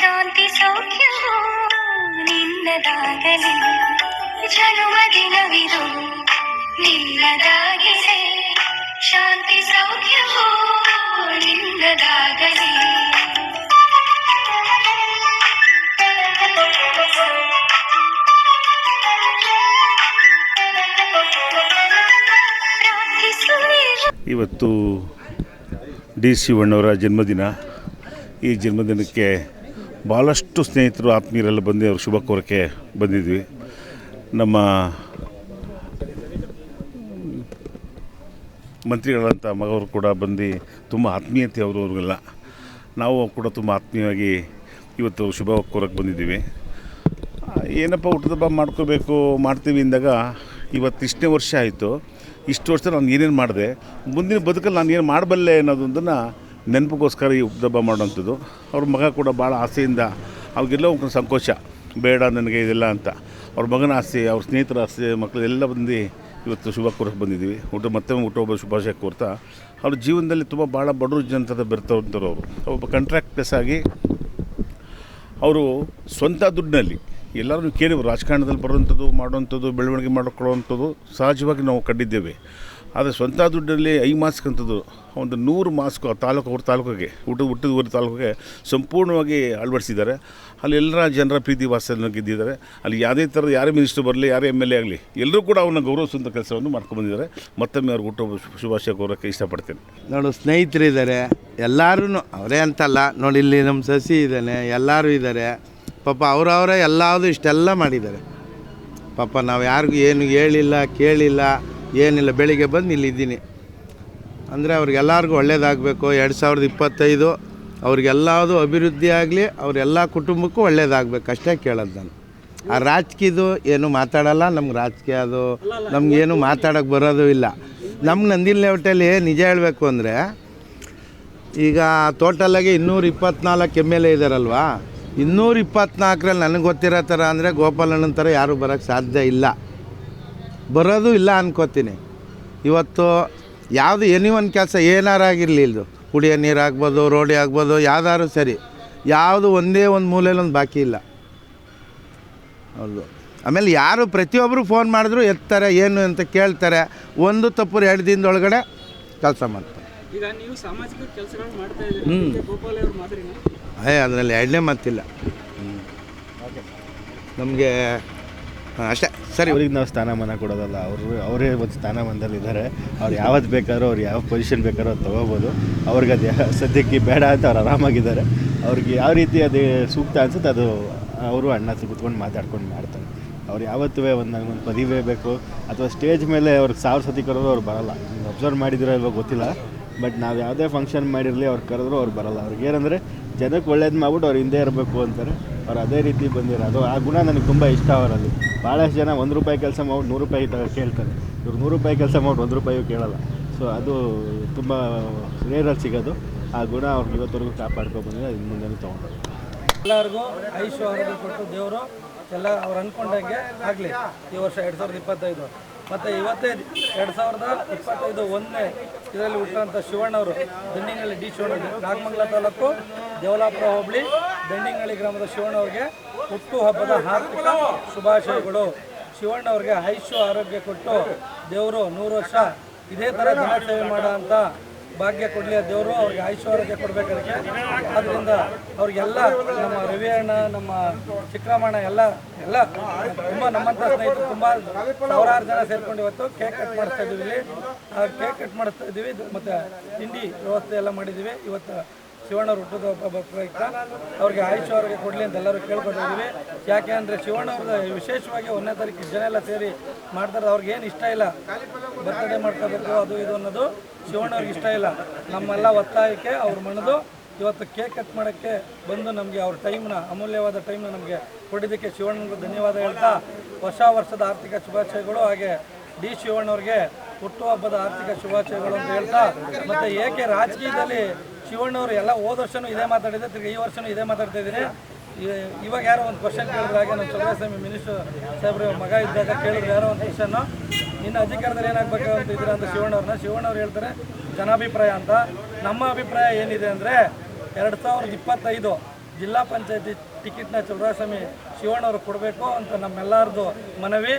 ಶಾಂತಿ ಸೌಖ್ಯವು ನಿನ್ನದಾಗಲಿ. ಜನುಮ ದಿನವಿದು ನಿನ್ನದಾಗಿದೆ. ಶಾಂತಿ ಸೌಖ್ಯವು ನಿನ್ನದಾಗಲಿ. ಇವತ್ತು ಡಿ ಶಿವಣ್ಣವರ ಜನ್ಮದಿನ. ಈ ಜನ್ಮದಿನಕ್ಕೆ ಭಾಳಷ್ಟು ಸ್ನೇಹಿತರು ಆತ್ಮೀಯರೆಲ್ಲ ಬಂದು ಅವ್ರ ಶುಭ ಕೋರಕ್ಕೆ ಬಂದಿದ್ವಿ. ನಮ್ಮ ಮಂತ್ರಿಗಳಂಥ ಮಗವರು ಕೂಡ ಬಂದು ತುಂಬ ಆತ್ಮೀಯತೆ ಅವರು ಅವ್ರಿಗೆಲ್ಲ. ನಾವು ಕೂಡ ತುಂಬ ಆತ್ಮೀಯವಾಗಿ ಇವತ್ತು ಶುಭ ಕೋರಕ್ಕೆ ಬಂದಿದ್ದೀವಿ. ಏನಪ್ಪ ಊಟದ ಹಬ್ಬ ಮಾಡ್ಕೋಬೇಕು, ಮಾಡ್ತೀವಿ ಅಂದಾಗ ಇವತ್ತು ಇಷ್ಟನೇ ವರ್ಷ ಆಯಿತು. ಇಷ್ಟು ವರ್ಷ ನಾನು ಏನೇನು ಮಾಡಿದೆ, ಮುಂದಿನ ಬದುಕಲ್ಲಿ ನಾನು ಏನು ಮಾಡಬಲ್ಲೆ ಅನ್ನೋದೊಂದನ್ನು ನೆನಪಿಗೋಸ್ಕರ ಈ ಉಪದಬ್ಬ ಮಾಡುವಂಥದ್ದು ಅವ್ರ ಮಗ ಕೂಡ ಭಾಳ ಆಸೆಯಿಂದ ಅವ್ರಿಗೆಲ್ಲ ಒಂದು ಸಂಕೋಚ. ಬೇಡ ನನಗೆ ಇದೆಲ್ಲ ಅಂತ. ಅವ್ರ ಮಗನ ಆಸೆ, ಅವ್ರ ಸ್ನೇಹಿತರ ಆಸೆ ಮಕ್ಕಳು ಎಲ್ಲ ಬಂದು ಇವತ್ತು ಶುಭ ಕೋರಕ್ಕೆ ಬಂದಿದ್ದೀವಿ. ಊಟ ಮತ್ತೆ ಹುಟ್ಟೊಬ್ಬ ಶುಭಾಶಯ ಕೋರ್ತಾ. ಅವ್ರ ಜೀವನದಲ್ಲಿ ತುಂಬ ಭಾಳ ಬಡವ್ರ ಜನತದ ಬೆರ್ತವಂಥವ್ರು ಅವರು. ಒಬ್ಬ ಕಾಂಟ್ರಾಕ್ಟ್ ಪ್ಲೇಸ್ ಆಗಿ ಅವರು ಸ್ವಂತ ದುಡ್ಡಿನಲ್ಲಿ ಎಲ್ಲರೂ ನೀವು ರಾಜಕಾರಣದಲ್ಲಿ ಬರುವಂಥದ್ದು, ಮಾಡುವಂಥದ್ದು, ಬೆಳವಣಿಗೆ ಮಾಡಿಕೊಳ್ಳುವಂಥದ್ದು ಸಹಜವಾಗಿ ನಾವು ಕಂಡಿದ್ದೇವೆ. ಆದರೆ ಸ್ವಂತ ದುಡ್ಡಲ್ಲಿ ಐ ಮಾಸ್ಕ್ ಅಂಥದ್ದು ಒಂದು ನೂರು ಮಾಸ್ಕ್ ತಾಲೂಕು ಅವ್ರ ತಾಲೂಕಿಗೆ ಊಟ ಹುಟ್ಟಿದ ಊರ ತಾಲೂಕಿಗೆ ಸಂಪೂರ್ಣವಾಗಿ ಅಳವಡಿಸಿದ್ದಾರೆ. ಅಲ್ಲಿ ಎಲ್ಲರ ಜನರ ಪ್ರೀತಿ ವಾತ್ಸಲ್ಯ ಗೆದ್ದಿದ್ದಾರೆ. ಅಲ್ಲಿ ಯಾವುದೇ ಥರದ ಯಾರೇ ಮಿನಿಸ್ಟರ್ ಬರಲಿ, ಯಾರೇ ಎಂ ಎಲ್ ಎ ಆಗಲಿ, ಎಲ್ಲರೂ ಕೂಡ ಅವನ್ನ ಗೌರವಿಸುವಂಥ ಕೆಲಸವನ್ನು ಮಾಡ್ಕೊಂಡ್ಬಂದಿದ್ದಾರೆ ಮತ್ತೊಮ್ಮೆ ಅವ್ರಿಗೆ ಹುಟ್ಟು ಶುಭಾಶಯ ಕೋರೋಕ್ಕೆ ಇಷ್ಟಪಡ್ತೇನೆ. ನೋಡು, ಸ್ನೇಹಿತರಿದ್ದಾರೆ. ಎಲ್ಲರೂ ಅವರೇ ಅಂತಲ್ಲ. ನೋಡಿ, ಇಲ್ಲಿ ನಮ್ಮ ಸಸಿ ಇದ್ದಾನೆ, ಎಲ್ಲರೂ ಇದ್ದಾರೆ. ಪಾಪ ಅವರವರೇ ಎಲ್ಲಾವುದು ಇಷ್ಟೆಲ್ಲ ಮಾಡಿದ್ದಾರೆ. ಪಾಪ ನಾವು ಯಾರಿಗೂ ಏನು ಹೇಳಿಲ್ಲ, ಕೇಳಿಲ್ಲ. ಏನಿಲ್ಲ, ಬೆಳಿಗ್ಗೆ ಬಂದು ಇಲ್ಲಿದ್ದೀನಿ. ಅಂದರೆ ಅವ್ರಿಗೆಲ್ಲರಿಗೂ ಒಳ್ಳೇದಾಗಬೇಕು. ಎರಡು ಸಾವಿರದ ಇಪ್ಪತ್ತೈದು ಅವ್ರಿಗೆಲ್ಲದು ಅಭಿವೃದ್ಧಿ ಆಗಲಿ ಅವರೆಲ್ಲ ಕುಟುಂಬಕ್ಕೂ ಒಳ್ಳೇದಾಗಬೇಕು. ಅಷ್ಟೇ ಕೇಳೋದು ನಾನು. ಆ ರಾಜಕೀಯದು ಏನು ಮಾತಾಡಲ್ಲ, ನಮ್ಗೆ ರಾಜಕೀಯ ಅದು ನಮಗೇನು ಮಾತಾಡೋಕ್ಕೆ ಬರೋದು ಇಲ್ಲ. ನಮ್ಮ ನಂದಿಲ್ ಲೇಔಟಲ್ಲಿ ನಿಜ ಹೇಳಬೇಕು ಅಂದರೆ, ಈಗ ಟೋಟಲಾಗಿ ಇನ್ನೂರ ಇಪ್ಪತ್ನಾಲ್ಕು ಎಂ ಎಲ್ ಎ ಇದ್ದಾರಲ್ವಾ ಇನ್ನೂರ ಇಪ್ಪತ್ನಾಲ್ಕರಲ್ಲಿ ನನಗೆ ಗೊತ್ತಿರೋ ಥರ ಅಂದರೆ ಗೋಪಾಲಣ್ಣನ ಥರ ಯಾರೂ ಬರೋಕ್ಕೆ ಸಾಧ್ಯ ಇಲ್ಲ. ಬರೋದು ಇಲ್ಲ ಅನ್ಕೋತೀನಿ. ಇವತ್ತು ಯಾವುದು ಎನಿ ಒಂದು ಕೆಲಸ ಏನಾರು ಆಗಿರಲಿ ಇದು ಕುಡಿಯೋ ನೀರು ಆಗ್ಬೋದು ರೋಡಿ ಆಗ್ಬೋದು ಯಾವ್ದಾದ್ರು ಸರಿ. ಯಾವುದು ಒಂದೇ ಒಂದು ಮೂಲೆಯಲ್ಲಿ ಒಂದು ಬಾಕಿ ಇಲ್ಲ. ಹೌದು. ಆಮೇಲೆ ಯಾರು ಪ್ರತಿಯೊಬ್ಬರು ಫೋನ್ ಮಾಡಿದ್ರು ಎತ್ತಾರೆ ಏನು ಅಂತ ಕೇಳ್ತಾರೆ ಒಂದು ತಪ್ಪು ಎರಡು ದಿನದೊಳಗಡೆ ಕೆಲಸ ಮಾಡ್ತಾರೆ. ಹ್ಞೂ ಅದರಲ್ಲಿ ಎರಡನೇ ಮಾತಿಲ್ಲ. ನಮಗೆ ಅಷ್ಟೇ. ಸರಿ. ಅವ್ರಿಗೆ ನಾವು ಸ್ಥಾನಮಾನ ಕೊಡೋದಲ್ಲ, ಅವರು, ಅವರೇ ಒಂದು ಸ್ಥಾನಮಾನದಲ್ಲಿ ಇದ್ದಾರೆ. ಅವ್ರು ಯಾವತ್ತು ಬೇಕಾದ್ರೂ, ಅವ್ರು ಯಾವ ಪೊಸಿಷನ್ ಬೇಕಾದ್ರೂ ಅದು ತೊಗೋಬೋದು. ಅವ್ರಿಗೆ ಅದು ಸದ್ಯಕ್ಕೆ ಬೇಡ ಅಂತ ಅವ್ರು ಆರಾಮಾಗಿದ್ದಾರೆ. ಅವ್ರಿಗೆ ಯಾವ ರೀತಿ ಅದು ಸೂಕ್ತ ಅನ್ಸುತ್ತೆ ಅದು ಅವರು ಅಣ್ಣ ಕುತ್ಕೊಂಡು ಮಾತಾಡ್ಕೊಂಡು ಮಾಡ್ತಾರೆ. ಅವ್ರು ಯಾವತ್ತೂ ಒಂದು ನನಗೊಂದು ಪದವಿ ಬೇಕು, ಅಥವಾ ಸ್ಟೇಜ್ ಮೇಲೆ ಅವ್ರಿಗೆ ಸಾವಿರ ಸತಿ ಕರೆದ್ರು ಅವ್ರು ಬರಲ್ಲ. ಅಬ್ಸರ್ವ್ ಮಾಡಿದಿರೋ ಇಲ್ವೋ ಗೊತ್ತಿಲ್ಲ. ಬಟ್ ನಾವು ಯಾವುದೇ ಫಂಕ್ಷನ್ ಮಾಡಿರಲಿ, ಅವ್ರು ಕರೆದ್ರು ಅವ್ರು ಬರಲ್ಲ. ಅವ್ರಿಗೆ ಏನಂದರೆ, ಜನಕ್ಕೆ ಒಳ್ಳೇದು ಮಾಡ್ಬಿಟ್ಟು ಅವ್ರು ಹಿಂದೆ ಇರಬೇಕು ಅಂತಾರೆ. ಅವ್ರು ಅದೇ ರೀತಿ ಬಂದಿರೋ ಅದು ಆ ಗುಣ ನನಗೆ ತುಂಬ ಇಷ್ಟ ಅವರಲ್ಲಿ. ಭಾಳಷ್ಟು ಜನ ಒಂದು ರೂಪಾಯಿ ಕೆಲಸ ಮಾಡಿ ನೂರು ರೂಪಾಯಿ ಕೇಳ್ತಾರೆ. ಇವ್ರು ನೂರು ರೂಪಾಯಿ ಕೆಲಸ ಮಾಡಿ ಒಂದು ರೂಪಾಯಿಯೂ ಕೇಳಲ್ಲ. ಸೊ ಅದು ತುಂಬ ರೇರಲ್ಲಿ ಸಿಗೋದು. ಆ ಗುಣ ಅವ್ರಿಗೆ ಇವತ್ತವರೆಗೂ ಕಾಪಾಡ್ಕೊ ಬಂದಿದೆ ಅದು ಮುಂದೆ ತೊಗೊಂಡು ಎಲ್ಲರಿಗೂ ಐಶ್ವ ಆರೋಗ್ಯ ಕೊಟ್ಟು ದೇವರು ಎಲ್ಲ ಅವ್ರು ಅಂದ್ಕೊಂಡಂಗೆ ಆಗಲಿ. ಈ ವರ್ಷ ಎರಡು ಸಾವಿರದ ಇಪ್ಪತ್ತೈದು. ಮತ್ತು ಇವತ್ತೇ ಎರಡು ಸಾವಿರದ ಇಪ್ಪತ್ತೈದು ಒಂದನೇ ಇದರಲ್ಲಿ ಹುಟ್ಟಂಥ ಶಿವಣ್ಣವರು ದಂಡಿಂಗಳಿ ಡಿ ಶಿವಣ್ಣ ನಾಗಮಂಗಲ ತಾಲೂಕು ದೇವಲಾಪುರ ಹೋಬಳಿ ದಂಡಿಂಗಳಿ ಗ್ರಾಮದ ಶಿವಣ್ಣವ್ರಿಗೆ ಹುಟ್ಟು ಹಬ್ಬದ ಹಾರ್ದಿಕ ಶುಭಾಶಯಗಳು. ಶಿವಣ್ಣವ್ರಿಗೆ ಐಶ್ವ ಆರೋಗ್ಯ ಕೊಟ್ಟು ದೇವರು ನೂರು ವರ್ಷ ಇದೇ ಥರ ಜನಸೇವೆ ಮಾಡೋ ಅಂತ ಭಾಗ್ಯ ಕೊಡಲಿ ದೇವರು, ಅವ್ರಿಗೆ ಐಶ್ವರ್ಯ ಕೊಡಬೇಕಾದ್ರೆ ಆದ್ದರಿಂದ ಅವ್ರಿಗೆಲ್ಲ ನಮ್ಮ ರವಿ ಅಣ್ಣ ನಮ್ಮ ಚಿಕ್ಕರಾಮಣ್ಣ ಎಲ್ಲ ಎಲ್ಲ ತುಂಬ ನಮ್ಮಂಥ ಸ್ನೇಹಿತರು, ತುಂಬ ಸಾವಿರಾರು ಜನ ಸೇರ್ಕೊಂಡು ಇವತ್ತು ಕೇಕ್ ಕಟ್ ಮಾಡಿಸ್ತಾ ಇದ್ದೀವಿ ಇಲ್ಲಿ. ಕೇಕ್ ಕಟ್ ಮಾಡಿಸ್ತಾ ಇದ್ದೀವಿ. ಮತ್ತು ತಿಂಡಿ ವ್ಯವಸ್ಥೆ ಎಲ್ಲ ಮಾಡಿದ್ದೀವಿ. ಇವತ್ತು ಶಿವಣ್ಣವ್ರ ಹುಟ್ಟದ ಪ್ರಯುಕ್ತ ಅವ್ರಿಗೆ ಐಶ್ವರ್ಯ ಕೊಡಲಿ ಅಂತ ಎಲ್ಲರೂ ಕೇಳ್ಕೊಂಡಿದ್ದೀವಿ ಯಾಕೆ ಅಂದರೆ ಶಿವಣ್ಣವ್ರದ್ದು ವಿಶೇಷವಾಗಿ ಒಂದನೇ ತಾರೀಕು ಜನ ಎಲ್ಲ ಸೇರಿ ಮಾಡ್ತಾರೆ. ಅವ್ರಿಗೆ ಏನು ಇಷ್ಟ ಇಲ್ಲ. ಬರ್ತಡೇ ಮಾಡ್ಕೋಬೇಕು ಅದು ಇದು ಅನ್ನೋದು ಶಿವಣ್ಣವ್ರಿಗೆ ಇಷ್ಟ ಇಲ್ಲ. ನಮ್ಮೆಲ್ಲ ಒತ್ತಾಯಕ್ಕೆ ಅವ್ರು ಮಣದು. ಇವತ್ತು ಕೇಕ್ ಕಟ್ ಮಾಡೋಕ್ಕೆ ಬಂದು ನಮಗೆ ಅವ್ರ ಟೈಮ್ನ ಅಮೂಲ್ಯವಾದ ಟೈಮ್ನ ನಮಗೆ ಕೊಟ್ಟಿದ್ದಕ್ಕೆ ಶಿವಣ್ಣನಿಗೆ ಧನ್ಯವಾದ ಹೇಳ್ತಾ ಹೊಸ ವರ್ಷದ ಆರ್ಥಿಕ ಶುಭಾಶಯಗಳು. ಹಾಗೆ ಡಿ ಶಿವಣ್ಣವ್ರಿಗೆ ಹುಟ್ಟುಹಬ್ಬದ ಆರ್ಥಿಕ ಶುಭಾಶಯಗಳು ಅಂತ ಹೇಳ್ತಾ, ಮತ್ತು ಏಕೆ ರಾಜಕೀಯದಲ್ಲಿ ಶಿವಣ್ಣವರು ಎಲ್ಲ ಹೋದ ವರ್ಷನೂ ಇದೇ ಮಾತಾಡಿದೆ ತಿರ್ಗಿ ಈ ವರ್ಷನೂ ಇದೇ ಮಾತಾಡ್ತಾ ಇದ್ದೀನಿ ಇವಾಗ ಯಾರೋ ಒಂದು ಕ್ವಶನ್ ಕೇಳಿದ್ರೆ ಹಾಗೆ ನಮ್ಮ ಚಂದ್ರಸ್ವಾಮಿ ಮಿನಿಸ್ಟರ್ ಸಾಹೇಬ್ರ ಮಗ ಇದ್ದಾಗ ಕೇಳಿದ್ರು ಯಾರೋ ಒಂದು ಕ್ವಶನ್ನು ನಿನ್ನ ಅಧಿಕಾರದಲ್ಲಿ ಏನಾಗಬೇಕು ಅಂತ ಇದ್ದೀರಾ ಅಂತ ಶಿವಣ್ಣವ್ರನ್ನ. ಶಿವಣ್ಣವ್ರು ಹೇಳ್ತಾರೆ, ಜನಾಭಿಪ್ರಾಯ ಅಂತ. ನಮ್ಮ ಅಭಿಪ್ರಾಯ ಏನಿದೆ ಅಂದರೆ, ಎರಡು ಸಾವಿರದ ಇಪ್ಪತ್ತೈದು ಜಿಲ್ಲಾ ಪಂಚಾಯತಿ ಟಿಕೆಟ್ನ ಚಂದ್ರಸ್ವಾಮಿ ಶಿವಣ್ಣವ್ರಿಗೆ ಕೊಡಬೇಕು ಅಂತ ನಮ್ಮೆಲ್ಲರದು ಮನವಿ.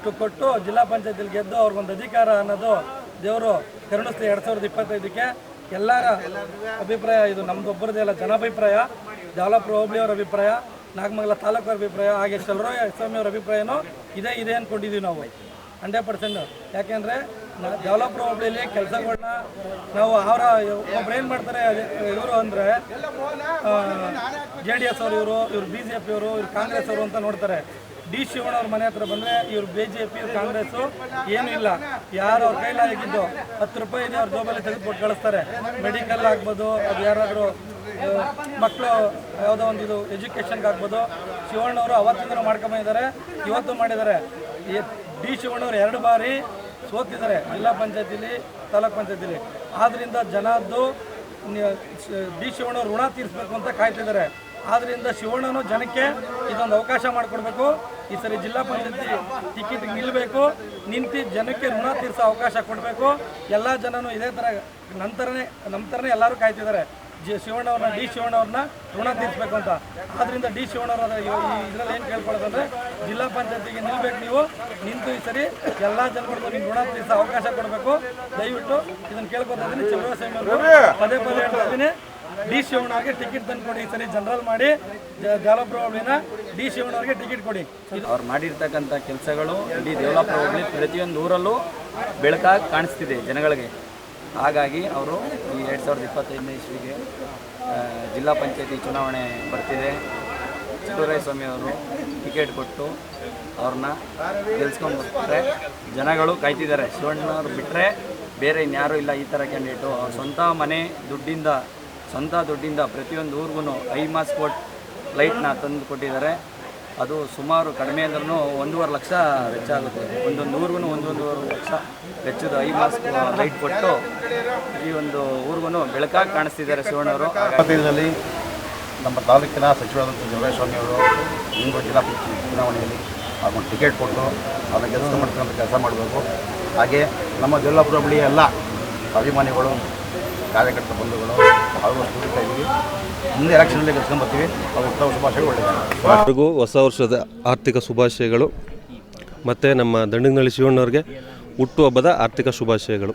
ಟ್ಟು ಕೊಟ್ಟು ಜಿಲ್ಲಾ ಪಂಚಾಯತಿಲಿ ಗೆದ್ದು ಅವ್ರಿಗೊಂದು ಅಧಿಕಾರ ಅನ್ನೋದು ದೇವರು ಕರುಣಿಸ್ತೀವಿ ಎರಡು ಸಾವಿರದ ಇಪ್ಪತ್ತೈದಕ್ಕೆ. ಎಲ್ಲರ ಅಭಿಪ್ರಾಯ ಇದು ಅಲ್ಲ, ಜನಾಭಿಪ್ರಾಯ ಜಾಲಪುರ ಹೋಬಳಿಯವರ ಅಭಿಪ್ರಾಯ, ನಾಗಮಂಗಲ ತಾಲೂಕು ಅಭಿಪ್ರಾಯ, ಹಾಗೆ ಚಲರಾಯ ಸ್ವಾಮಿಯವರ ಅಭಿಪ್ರಾಯನೂ ಇದೇ, ಇದೆ ಅಂದ್ಕೊಂಡಿದ್ದೀವಿ ನಾವು. Hundred percent. ಯಾಕೆಂದರೆ ಡೆವಲಪರ್ ಹೋಬಳಿಯಲ್ಲಿ ಕೆಲಸಗಳನ್ನ ನಾವು ಅವರ, ಒಬ್ರು ಏನು ಮಾಡ್ತಾರೆ ಇವರು ಅಂದರೆ ಜೆ ಡಿ ಎಸ್ ಅವರು ಇವರು, ಇವ್ರು ಬಿ ಜೆ ಪಿಯವರು ಇವ್ರು ಕಾಂಗ್ರೆಸ್ ಅವರು ಅಂತ ನೋಡ್ತಾರೆ. ಡಿ ಶಿವಣ್ಣವ್ರ ಮನೆ ಹತ್ರ ಬಂದರೆ ಇವ್ರು ಬಿ ಜೆ ಪಿ ಇಲ್ಲ. ಯಾರು ಅವ್ರ ಕೈಲಾಗಿದ್ದು ಹತ್ತು ರೂಪಾಯಿ ಇದೆ, ಅವ್ರ ಜೋಬಲ್ಲಿ ತೆಗೆದುಕೊಟ್ಟು ಕಳಿಸ್ತಾರೆ. ಮೆಡಿಕಲ್ ಆಗ್ಬೋದು, ಅದು ಯಾರಾದರೂ ಮಕ್ಕಳು, ಯಾವುದೋ ಒಂದು ಇದು ಎಜುಕೇಷನ್ಗೆ ಆಗ್ಬೋದು. ಶಿವಣ್ಣವರು ಅವತ್ತಿಂದ ಮಾಡ್ಕೊಂಬಂದಿದ್ದಾರೆ ಇವತ್ತು ಮಾಡಿದ್ದಾರೆ. ಡಿ ಶಿವಣ್ಣವ್ರು ಎರಡು ಬಾರಿ ಸೋತಿದ್ದಾರೆ, ಜಿಲ್ಲಾ ಪಂಚಾಯತಿಲಿ, ತಾಲೂಕ್ ಪಂಚಾಯತಿಲಿ. ಆದ್ದರಿಂದ ಜನದ್ದು ಡಿ ಶಿವಣ್ಣವ್ರು ಋಣ ತೀರಿಸ್ಬೇಕು ಅಂತ ಕಾಯ್ತಿದ್ದಾರೆ. ಆದ್ದರಿಂದ ಶಿವಣ್ಣನು ಜನಕ್ಕೆ ಇದೊಂದು ಅವಕಾಶ ಮಾಡಿಕೊಡ್ಬೇಕು. ಈ ಸರಿ ಜಿಲ್ಲಾ ಪಂಚಾಯತಿ ಟಿಕೆಟ್ ನಿಲ್ಲಬೇಕು ನಿಂತು ಜನಕ್ಕೆ ಋಣ ತೀರಿಸೋ ಅವಕಾಶ ಕೊಡಬೇಕು. ಎಲ್ಲ ಜನನು ಇದೇ ಥರ ನಂತರನೇ ನಮ್ಮ ಥರನೇ ಎಲ್ಲರೂ ಕಾಯ್ತಿದ್ದಾರೆ. ಜಿ ಶಿವಣ್ಣವ್ರನ್ನ, ಡಿ ಶಿವಣ್ಣವ್ರನ್ನ ಋಣ ತೀರಿಸಬೇಕು ಅಂತ. ಆದ್ದರಿಂದ ಡಿ ಶಿವಣ್ಣವ್ರ ಇದರಲ್ಲಿ ಏನು ಕೇಳ್ಕೊಳ್ಳೋದಂದ್ರೆ, ಜಿಲ್ಲಾ ಪಂಚಾಯತಿಗೆ ನಿಲ್ಬೇಕು ನೀವು, ನಿಂತು ಈ ಸರಿ ಎಲ್ಲ ಜನಗಳಿಗೂ ನಿಮ್ಗೆ ಋಣ ತೀರಿಸೋ ಅವಕಾಶ ಕೊಡಬೇಕು. ದಯವಿಟ್ಟು ಇದನ್ನು ಕೇಳ್ಕೊತಾ ಇದ್ದೀನಿ. ಅವರು ಪದೇ ಪದೇ ಹೇಳ್ತಾ ಇದ್ದೀನಿ. ಡಿ ಶಿವಣ್ಣವ್ರಿಗೆ ಟಿಕೆಟ್ ತಂದು ಕೊಡಿ ಈ ಸರಿ ಜನರಲ್ ಮಾಡಿ ಜಾಲಪುರ ಹೋಬಳಿನ ಡಿ ಶಿವಣ್ಣವ್ರಿಗೆ ಟಿಕೆಟ್ ಕೊಡಿ. ಅವ್ರು ಮಾಡಿರ್ತಕ್ಕಂಥ ಕೆಲಸಗಳು ಇಡೀ ದೇವಲಾಪುರ ಹೋಬಳಿ ಪ್ರತಿಯೊಂದು ಊರಲ್ಲೂ ಬೆಳಕಾಗಿ ಕಾಣಿಸ್ತಿದೆ ಜನಗಳಿಗೆ. ಹಾಗಾಗಿ ಅವರು ಈ ಎರಡು ಸಾವಿರದ ಇಪ್ಪತ್ತೈದನೇ ಇಸ್ವಿಗೆ ಜಿಲ್ಲಾ ಪಂಚಾಯತಿ ಚುನಾವಣೆ ಬರ್ತಿದೆ. ಅವರು ಟಿಕೆಟ್ ಕೊಟ್ಟು ಅವ್ರನ್ನ ಗೆಲ್ಸ್ಕೊಂಡು ಬರ್ತಾರೆ ಜನಗಳು ಕಾಯ್ತಿದ್ದಾರೆ. ಶಿವಣ್ಣವ್ರು ಬಿಟ್ಟರೆ ಬೇರೆ ಇನ್ಯಾರೂ ಇಲ್ಲ ಈ ಥರ ಕ್ಯಾಂಡಿಡೇಟು ಅವ್ರ ಸ್ವಂತ ಮನೆ, ದುಡ್ಡಿಂದ ಸ್ವಂತ ದುಡ್ಡಿಂದ ಪ್ರತಿಯೊಂದು ಊರಿಗೂ ಐ ಮಾಸ್ ಕೋಟ್ ಲೈಟ್ನ ತಂದು ಕೊಟ್ಟಿದ್ದಾರೆ. ಅದು ಸುಮಾರು ಕಡಿಮೆ ಅಂದ್ರೂ ಒಂದೂವರೆ ಲಕ್ಷ ವೆಚ್ಚ ಆಗುತ್ತೆ. ಒಂದೊಂದು ಊರಿಗೂ ಒಂದೊಂದೂವರೆ ಲಕ್ಷ ವೆಚ್ಚದ ಐ ಮಾಸ್ಕ್ ಲೈಟ್ ಕೊಟ್ಟು ಈ ಒಂದು ಊರಿಗೂ ಬೆಳಕಾಗಿ ಕಾಣಿಸ್ತಿದ್ದಾರೆ ಶಿವಣ್ಣವರು ಇಪ್ಪತ್ತೈದರಲ್ಲಿ ನಮ್ಮ ತಾಲೂಕಿನ ಸಚಿವರಾದಂಥ ಜವರೇಶ್ವಾಮಿ ಅವರು ಇಂದು ಜಿಲ್ಲಾ ಪಂಚಾಯತ್ ಚುನಾವಣೆಯಲ್ಲಿ ಒಂದು ಟಿಕೆಟ್ ಕೊಟ್ಟು ಅದನ್ನು ಕೆಲಸ ಮಾಡ್ತಕ್ಕಂಥ ಕೆಲಸ ಮಾಡಬೇಕು. ಹಾಗೆ ನಮ್ಮ ಜಿಲ್ಲಾಪುರ ಬಳಿ ಎಲ್ಲ ಅಭಿಮಾನಿಗಳು ಕಾರ್ಯಕರ್ತ ಬಂಧುಗಳು ಆಲ್ಮೋಸ್ಟ್ ದುಡಿತಾ ಇದ್ದೀವಿ. ಮುಂದೆ ಎಲೆಕ್ಷನಲ್ಲಿ ಗೆಲ್ಸ್ಕೊಂಡು ಬರ್ತೀವಿ. ಅವ್ರ ಉತ್ತಮ ಶುಭಾಶಯಗಳು ಒಳ್ಳೆಯದಾಗಲಿ ಎಲ್ಲರಿಗೂ ಹೊಸ ವರ್ಷದ ಆರ್ಥಿಕ ಶುಭಾಶಯಗಳು. ಮತ್ತು ನಮ್ಮ ದಂಡಿನಳ್ಳಿ ಶಿವಣ್ಣವ್ರಿಗೆ ಹುಟ್ಟುಹಬ್ಬದ ಆರ್ಥಿಕ ಶುಭಾಶಯಗಳು.